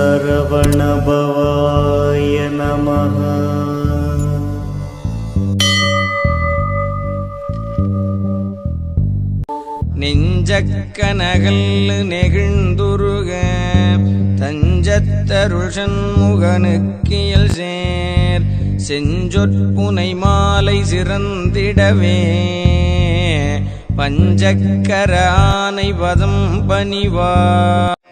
சரவணபவாய நம நெஞ்சக்கனகல் நெகிழ்ந்துருக தஞ்சத்தருஷன் முகனுக்கியல் சேர் செஞ்சொற்புனை மாலை சிறந்திடவே பஞ்சக்கர ஆனை பதம் பணிவா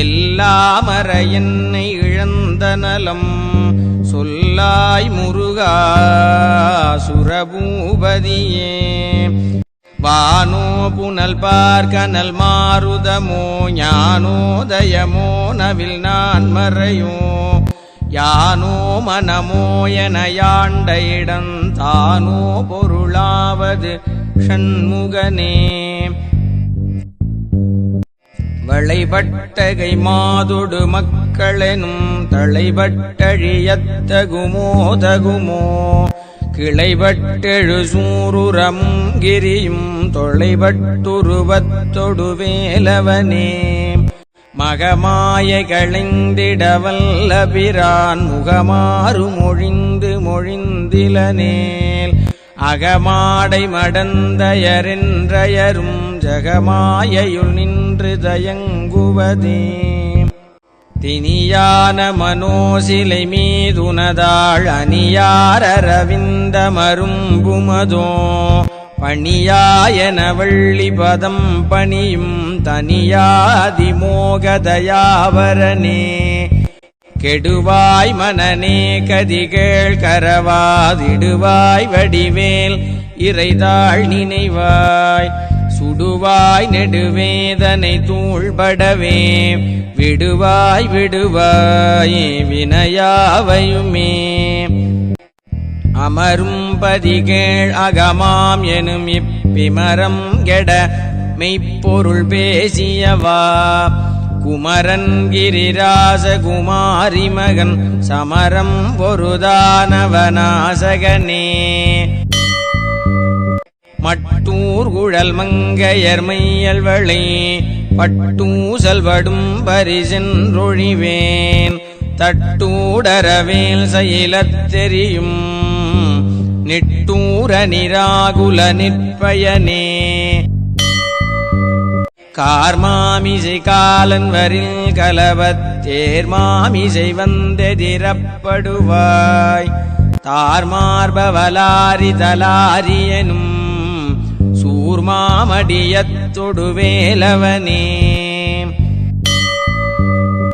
எல்லாமற என்னை இழந்த நலம் சொல்லாய் முருகா சுரபூபதியே. வானோ புனல் பார்க்கனல் மாறுதமோ ஞானோதயமோ நவில் நான் மறையோ. யானோ மனமோ என யாண்ட இடம் தானோ பொருளாவது ஷண்முகனே. வளைபட்டகை மாதொடு மக்களெனும் தளைபட்டழியத்தகுமோ தகுமோ? கிளைபட்டெழு சூருரம் கிரியும் தொலைபட்டுருவத்தொடு வேலவனே? மகமாய களைந்திடவல்ல பிரான் முகமாறு மொழிந்து மொழிந்திலனேல்? அகமாடை மடந்தயரென்றயரும் ஜகமாயையுள் நின்று தயங்குவதே. தினியான மனோசிலை மீதுனதாள் அணியாரவிந்த மரும்புமதோ. பணியாயன வள்ளி பதம் பணியும் தனியாதிமோகதயாவரனே கெடுவாய் மனநே கதிகள் கரவாதிடுவாய் வடிவேல் இறைதாள் நினைவாய். சுடுவாய் நெடுவேதனை தூள்படவே. விடுவாய் விடுவாய் வினையாவையுமே. அமரும் பதிகேள் அகமாம் எனும் இப்பிமரம் கெட மெய்ப்பொருள் பேசியவா. குமரன் கிரிராச குமாரி மகன் சமரம் பொருதானவநாசகனே மட்டூர் குழல் மங்கையர் மையல்வளை பட்டூசல் வடும் பரிசென்றொழிவேன் தட்டூடரவேல் செயலத் தெரியும் நிட்டூர நிராகுல நிற்பயனே. கார்மாமிசை காலன் வரில் கலவத் தேர்மாமிசை வந்தெதிரப்படுவாய். தார்மார்பவலாரி தலாரியனும் சூர்மாமடியத்தொடு வேலவனே.